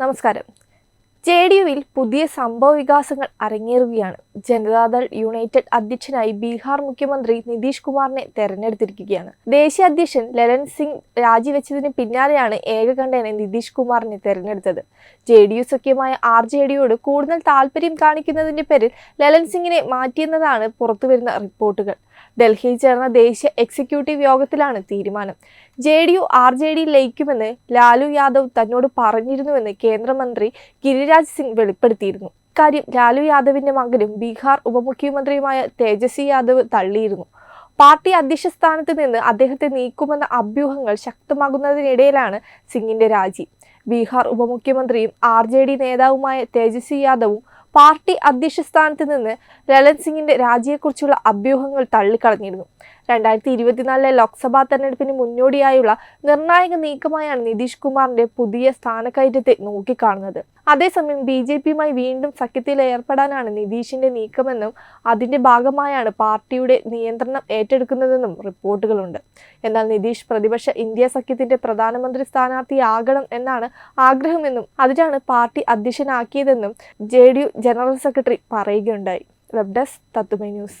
നമസ്കാരം. J D യുവിൽ പുതിയ സംഭവ വികാസങ്ങൾ അരങ്ങേറുകയാണ്. ജനതാദൾ യുണൈറ്റഡ് അധ്യക്ഷനായി ബീഹാർ മുഖ്യമന്ത്രി നിതീഷ് കുമാറിനെ തെരഞ്ഞെടുത്തിരിക്കുകയാണ്. ദേശീയ അധ്യക്ഷൻ ലലൻ സിംഗ് രാജിവെച്ചതിന് പിന്നാലെയാണ് ഏകകണ്ഠേന നിതീഷ് കുമാറിനെ തെരഞ്ഞെടുത്തത്. ജെ ഡി യു സഖ്യമായ ആർ ജെ ഡിയോട് കൂടുതൽ താല്പര്യം കാണിക്കുന്നതിന്റെ പേരിൽ ലലൻ സിംഗിനെ മാറ്റിയെന്നതാണ് പുറത്തുവരുന്ന റിപ്പോർട്ടുകൾ. ഡൽഹിയിൽ ചേർന്ന ദേശീയ എക്സിക്യൂട്ടീവ് യോഗത്തിലാണ് തീരുമാനം. J D U R J D ലയിക്കുമെന്ന് Lalu Yadav തന്നോട് പറഞ്ഞിരുന്നുവെന്ന് കേന്ദ്രമന്ത്രി ഗിരിരാജ് സിംഗ് വെളിപ്പെടുത്തിയിരുന്നു. കാര്യം ലാലു യാദവിന്റെ മകനും ബീഹാർ ഉപമുഖ്യമന്ത്രിയുമായ തേജസ്വി യാദവ് തള്ളിയിരുന്നു. പാർട്ടി അധ്യക്ഷ സ്ഥാനത്ത് നിന്ന് അദ്ദേഹത്തെ നീക്കുമെന്ന അഭ്യൂഹങ്ങൾ ശക്തമാകുന്നതിനിടയിലാണ് സിംഗിന്റെ രാജി. ബീഹാർ ഉപമുഖ്യമന്ത്രിയും ആർ ജെ ഡി നേതാവുമായ തേജസ്വി യാദവും പാർട്ടി അധ്യക്ഷ സ്ഥാനത്ത് നിന്ന് ലലൻ സിംഗിന്റെ രാജിയെക്കുറിച്ചുള്ള അഭ്യൂഹങ്ങൾ തള്ളിക്കളഞ്ഞിരുന്നു. രണ്ടായിരത്തി ഇരുപത്തിനാലിലെ ലോക്സഭാ തെരഞ്ഞെടുപ്പിന് മുന്നോടിയായുള്ള നിർണായക നീക്കമായാണ് നിതീഷ് കുമാറിന്റെ പുതിയ സ്ഥാനക്കയറ്റത്തെ നോക്കിക്കാണുന്നത്. അതേസമയം ബി ജെ പിയുമായി വീണ്ടും സഖ്യത്തിൽ ഏർപ്പെടാനാണ് നിതീഷിന്റെ നീക്കമെന്നും അതിന്റെ ഭാഗമായാണ് പാർട്ടിയുടെ നിയന്ത്രണം ഏറ്റെടുക്കുന്നതെന്നും റിപ്പോർട്ടുകളുണ്ട്. എന്നാൽ നിതീഷ് പ്രതിപക്ഷ ഇന്ത്യ സഖ്യത്തിന്റെ പ്രധാനമന്ത്രി സ്ഥാനാർത്ഥിയാകണം എന്നാണ് ആഗ്രഹമെന്നും അതിനാണ് പാർട്ടി അധ്യക്ഷനാക്കിയതെന്നും ജെ ജനറൽ സെക്രട്ടറി പറയുകയുണ്ടായി. വെബ് ഡെസ്ക് തത്തുമൈ ന്യൂസ്.